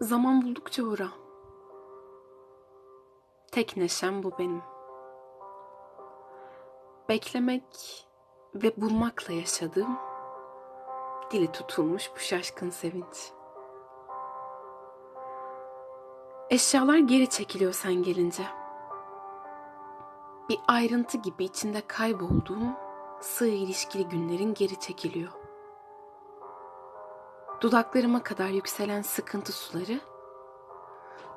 Zaman buldukça uğra. Tek neşem bu benim. Beklemek ve bulmakla yaşadığım dili tutulmuş bu şaşkın sevinç. Eşyalar geri çekiliyor sen gelince. Bir ayrıntı gibi içinde kaybolduğum sığ ilişkili günlerin geri çekiliyor. Dudaklarıma kadar yükselen sıkıntı suları,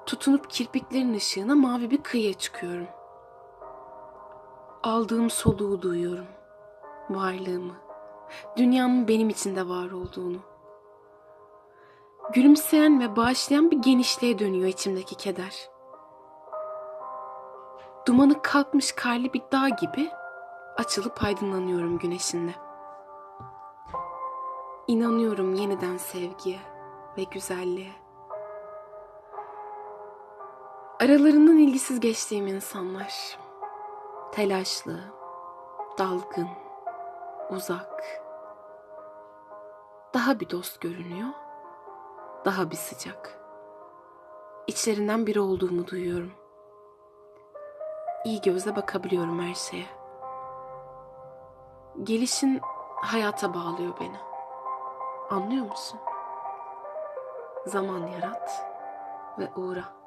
tutunup kirpiklerin ışığına mavi bir kıyıya çıkıyorum. Aldığım soluğu duyuyorum, varlığımı, dünyanın benim içinde var olduğunu. Gülümseyen ve bağışlayan bir genişliğe dönüyor içimdeki keder. Dumanı kalkmış karlı bir dağ gibi açılıp aydınlanıyorum güneşinde. İnanıyorum yeniden sevgiye ve güzelliğe. Aralarından ilgisiz geçtiğim insanlar. Telaşlı, dalgın, uzak. Daha bir dost görünüyor, daha bir sıcak. İçlerinden biri olduğumu duyuyorum. İyi gözle bakabiliyorum her şeye. Gelişin hayata bağlıyor beni. Anlıyor musun? Zaman yarat ve uğra.